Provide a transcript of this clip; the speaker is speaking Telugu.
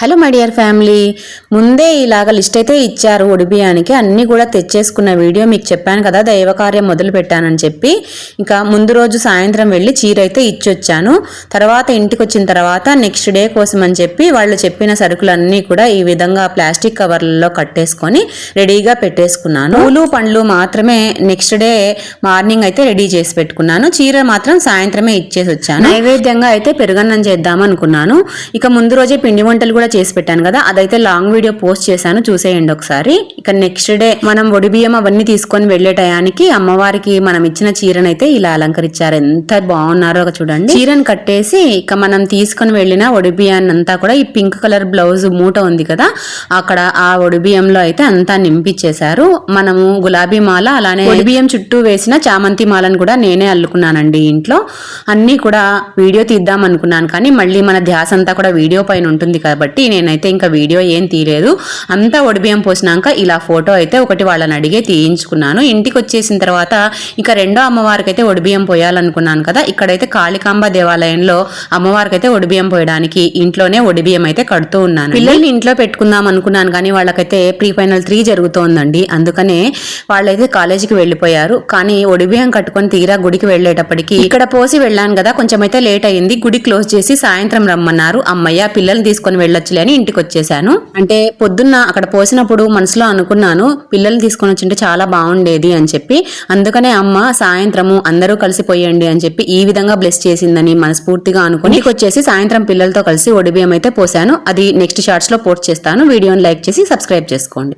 హలో మై డియర్ ఫ్యామిలీ ముందే ఇలాగ లిస్ట్ అయితే ఇచ్చారు ఒడిబియానికి. అన్నీ కూడా తెచ్చేసుకున్న వీడియో మీకు చెప్పాను కదా దైవకార్యం మొదలు పెట్టానని చెప్పి. ఇంకా ముందు రోజు సాయంత్రం వెళ్ళి చీర అయితే ఇచ్చొచ్చాను. తర్వాత ఇంటికి వచ్చిన తర్వాత నెక్స్ట్ డే కోసం అని చెప్పి వాళ్ళు చెప్పిన సరుకులన్నీ కూడా ఈ విధంగా ప్లాస్టిక్ కవర్లలో కట్టేసుకొని రెడీగా పెట్టేసుకున్నాను. పూలు పండ్లు మాత్రమే నెక్స్ట్ డే మార్నింగ్ అయితే రెడీ చేసి పెట్టుకున్నాను. చీర మాత్రం సాయంత్రమే ఇచ్చేసి వచ్చాను నైవేద్యంగా అయితే పెరుగన్నం చేద్దాం అనుకున్నాను ఇక ముందు రోజే పిండి వంటలు కూడా చేసి పెట్టాను కదా అదైతే లాంగ్ వీడియో పోస్ట్ చేశాను చూసేయండి ఒకసారి. ఇక నెక్స్ట్ డే మనం ఒడి బియ్యం అవన్నీ తీసుకొని వెళ్ళే టయానికి అమ్మవారికి మనం ఇచ్చిన చీరనైతే ఇలా అలంకరించారు. ఎంత బాగున్నారో ఒక చూడండి. చీరను కట్టేసి ఇక మనం తీసుకొని వెళ్ళిన ఒడి బియ్యాన్ని అంతా కూడా ఈ పింక్ కలర్ బ్లౌజ్ మూట ఉంది కదా అక్కడ ఆ ఒడి బియ్యంలో అయితే అంతా నింపించేశారు మనము గులాబీ మాల అలానే ఒడి బియ్యం చుట్టూ వేసిన చామంతి మాలను కూడా నేనే అల్లుకున్నానండి ఇంట్లో. అన్నీ కూడా వీడియో తీద్దాం అనుకున్నాను కానీ మళ్ళీ మన ధ్యాస అంతా కూడా వీడియో పైన ఉంటుంది కాబట్టి నేనైతే ఇంకా వీడియో ఏం తీయలేదు. అంతా ఒడిబియ్యం పోసినాక ఇలా ఫోటో అయితే ఒకటి వాళ్ళని అడిగే తీయించుకున్నాను. ఇంటికి వచ్చేసిన తర్వాత ఇక రెండో అమ్మవారికి అయితే ఒడిబియ్యం పోయాలనుకున్నాను కదా. ఇక్కడైతే కాళికాంబ దేవాలయంలో అమ్మవారికి అయితే ఒడిబియ్యం పోయడానికి ఇంట్లోనే ఒడిబియ్యం అయితే కడుతూ ఉన్నాను. పిల్లల్ని ఇంట్లో పెట్టుకుందాం అనుకున్నాను కానీ వాళ్ళకైతే ప్రీ ఫైనల్ త్రీ జరుగుతోందండి. అందుకనే వాళ్ళైతే కాలేజీకి వెళ్ళిపోయారు. కానీ ఒడిబియ్యం కట్టుకొని తీరా గుడికి వెళ్ళేటప్పటికి ఇక్కడ పోసి వెళ్ళాను కదా. కొంచెం అయితే లేట్ అయింది గుడి క్లోజ్ చేసి సాయంత్రం రమ్మన్నారు. అమ్మయ్య పిల్లల్ని తీసుకొని వెళ్ళొచ్చులే అని ఇంటికి వచ్చేసాను అంటే పొద్దున్న అక్కడ పోసినప్పుడు మనసులో అనుకున్నాను పిల్లల్ని తీసుకొని వచ్చింటే చాలా బాగుండేది అని చెప్పి. అందుకనే అమ్మ సాయంత్రము అందరూ కలిసి పోయండి అని చెప్పి ఈ విధంగా బ్లెస్ చేసిందని మనస్ఫూర్తిగా అనుకుని ఇంటికి వచ్చేసి సాయంత్రం పిల్లలతో కలిసి ఒడిబియ్యం అయితే పోసాను. అది నెక్స్ట్ షార్ట్స్లో పోస్ట్ చేస్తాను. వీడియోని లైక్ చేసి సబ్స్క్రైబ్ చేసుకోండి.